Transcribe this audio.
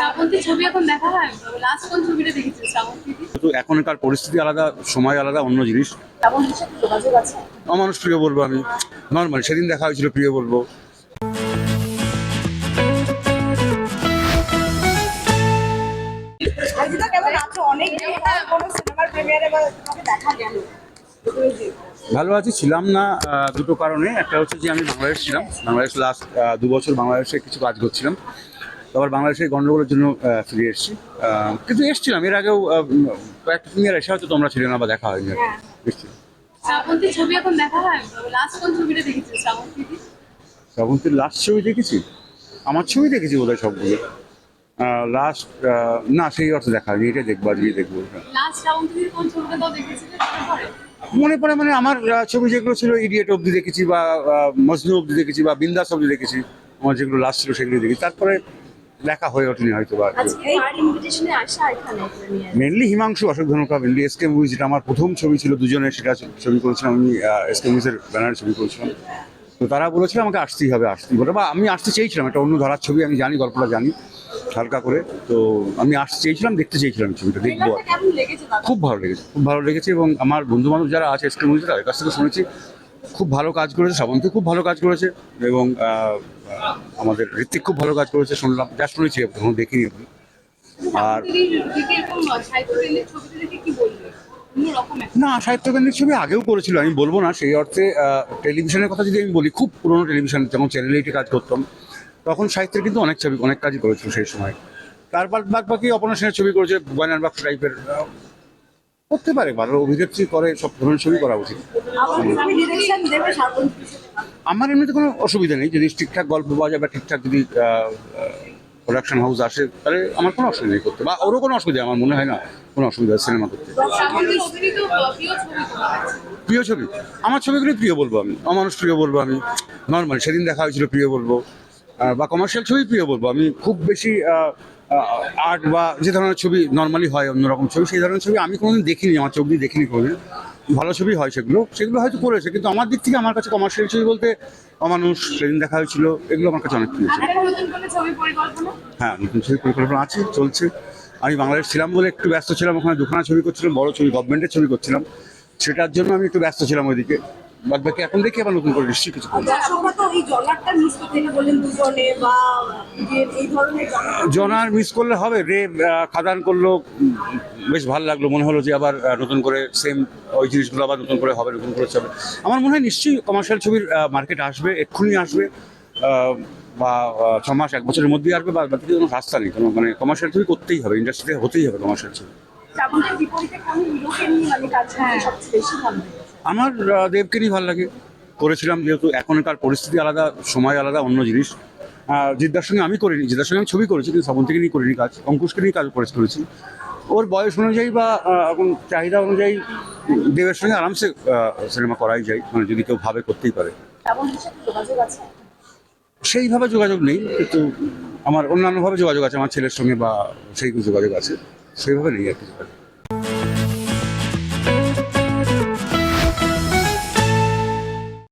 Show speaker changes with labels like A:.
A: শ্রাবন্তী ছবি এখন দেখা হয়? লাস্ট কোন ছবিটা দেখেছিস শ্রাবন্তী?
B: কিন্তু এখনকার পরিস্থিতি আলাদা সময় আলাদা অন্য জিনিস।
A: শ্রাবন্তীর সাথে যোগাযোগ আছে?
B: অমানুষ প্রিয় বলব আমি। নর্মাল সেদিন দেখা হয়েছিল প্রিয় বলব।
C: অর্জিতা কেমন আছো? অনেক কোনো সিনেমার প্রিমিয়ারে বা দেখা গেল।
B: ভালো আছি ছিলাম না দুটো কারণে। একটা হচ্ছে যে আমি বাংলাদেশ ছিলাম। বাংলাদেশ লাস্ট দু বছর বাংলাদেশে কিছু কাজ করছিলাম। তারপর বাংলাদেশের গন্ডগোলের জন্য ফিরে এসেছি। কিন্তু এসেছিলাম। এর আগেও কয়েকটা প্রিমিয়ার এসে হয়তো তোমরা ছিলে না বা দেখা হয়নি। এসেছিলাম।
A: শ্রাবন্তী ছবি এখন দেখা হয়? লাস্ট কোন ছবিটা দেখেছিস শ্রাবন্তী?
B: শ্রাবন্তীর লাস্ট ছবি দেখেছি? আমার ছবি দেখেছি বোধহয় সবগুলো। লাস্ট না সেই অর্থে দেখা হয়নি। এটা দেখব আজকে দেখব।
A: মনে পড়ে?
B: মানে আমার ছবি যেগুলো ছিল ইডিয়েট অবধি দেখেছি বা মজনু অবধি দেখেছি বা বিন্দাস অবধি দেখেছি আমার যেগুলো লাস্ট ছিল সেগুলো দেখেছি। তারপরে দেখা হয়ে ওঠেনি হয়তো বা। Mainly Himanshu Ashok Dhanuka mainly SK movie যেটা আমার প্রথম ছবি ছিল দুজনের সেটা ছবি করেছিলাম আমি এসকে মুভিজের ব্যানারে ছবি করেছিলাম। তো তারা বলেছিল আমাকে আসতেই হবে আসতেই হবে। বা আমি আসতে চেয়েছিলাম একটা অন্য ধারার ছবি আমি জানি গল্পটা জানি হালকা করে। তো আমি আসতে চেয়েছিলাম দেখতে চেয়েছিলাম ছবিটা দেখব। খুব ভালো লেগেছে খুব ভালো লেগেছে এবং আমার বন্ধু বান্ধব যারা আছে এসকে মুভিতে তাদের কাছ থেকে শুনেছি। খুব ভালো কাজ করেছে শ্রাবন্তী খুব ভালো কাজ করেছে এবং আমাদের ঋত্বিক খুব ভালো কাজ করেছে, শুনলাম, যা শুনেছি, এখন দেখিনি এখন। আর না, সাহিত্যকেন্দ্রিক ছবি আগেও করেছিল, আমি বলব না, সেই অর্থে টেলিভিশনের কথা যদি আমি বলি, খুব পুরোনো টেলিভিশন, যেমন চ্যানেল এইটে কাজ করতাম, তখন সাহিত্যের কিন্তু অনেক ছবি, অনেক কাজই করেছিল সেই সময় তারপর বাদ বাকি অপনা সেনের ছবি করেছে, গয়নার বাক্স টাইপের করতে পারে ভালো অভিনেত্রী করে সব ধরনের ছবি করা উচিত।
C: আমার
B: এমনিতে কোনো অসুবিধা নেই যদি ঠিকঠাক গল্প পাওয়া যায় বা ঠিকঠাক যদি প্রোডাকশন হাউস আসে তাহলে আমার কোনো অসুবিধা নেই করতে। বা ওরও কোনো অসুবিধা আমার মনে হয় না কোনো অসুবিধা সিনেমা করতে।
A: প্রিয় ছবি
B: আমার ছবিগুলি প্রিয় বলব আমি অমানুষ প্রিয় বলব আমি নর্মাল সেদিন দেখা হয়েছিল প্রিয় বলব বা কমার্শিয়াল ছবি প্রিয় বলব আমি খুব বেশি আর্ট বা যে ধরনের ছবি নর্মালি হয়, অন্যরকম ছবি, সেই ধরনের ছবি আমি কোনোদিন দেখিনি, আমার চোখ দিয়ে দেখিনি কোনোদিন। ভালো ছবি হয় সেগুলো সেগুলো হয়তো করেছে, কিন্তু আমার দিক থেকে আমার কাছে কমার্শিয়াল ছবি বলতে অমানুষ সেদিন দেখা হয়েছিল, এগুলো আমার কাছে অনেক প্রিয় হ্যাঁ নতুন ছবি পরিকল্পনা আছে, চলছে। আমি বাংলাদেশ ছিলাম বলে একটু ব্যস্ত ছিলাম, ওখানে দুখানা ছবি করছিলাম, বড় ছবি গভর্নমেন্টের ছবি করছিলাম। সেটার জন্য আমি একটু ব্যস্ত ছিলাম ওইদিকে। বাদ বাকি এখন দেখি আবার নতুন করে নিশ্চয়ই কিছু করব।
C: দর্শকরা তো এই জলারটা মিস করতে গেলে বলেন দুজনে বা যে এই ধরনের জলার
B: জনার মিস করলে হবে রে খাদান করল বেশ ভালো লাগল মনে হলো যে আবার নতুন করে সেম ওই জিনিসগুলো আবার নতুন করে হবে নতুন করে হবে। আমার মনে হয় নিশ্চয়ই কমার্শিয়াল ছবির মার্কেট আসবে এক্ষুনি আসবে বা ছ মাস এক বছরের মধ্যেই আসবে বা বাকি কোনো রাস্তা নেই কোনো মানে কমার্শিয়াল ছবি করতেই হবে ইন্ডাস্ট্রিতে হতেই হবে কমার্শিয়াল ছবি। আমার আহ, দেবকে নিয়ে ভালো লাগে। করেছিলাম যেহেতু এখনকার পরিস্থিতি আলাদা সময় আলাদা অন্য জিনিস। জিদ্দার সঙ্গে আমি করিনি জিদ্দার সঙ্গে আমি ছবি করেছি কিন্তু শ্রাবন্তীকে নিয়ে করিনি কাজ অঙ্কুশকে নিয়ে কাজ করে করেছি। ওর বয়স অনুযায়ী বা এখন চাহিদা অনুযায়ী দেবের সঙ্গে আরামসে সিনেমা করাই যায় মানে যদি কেউ ভাবে করতেই পারে। সেইভাবে যোগাযোগ নেই কিন্তু আমার অন্যান্যভাবে যোগাযোগ আছে আমার ছেলের সঙ্গে বা সেই যোগাযোগ আছে সেইভাবে নেই আর কিছু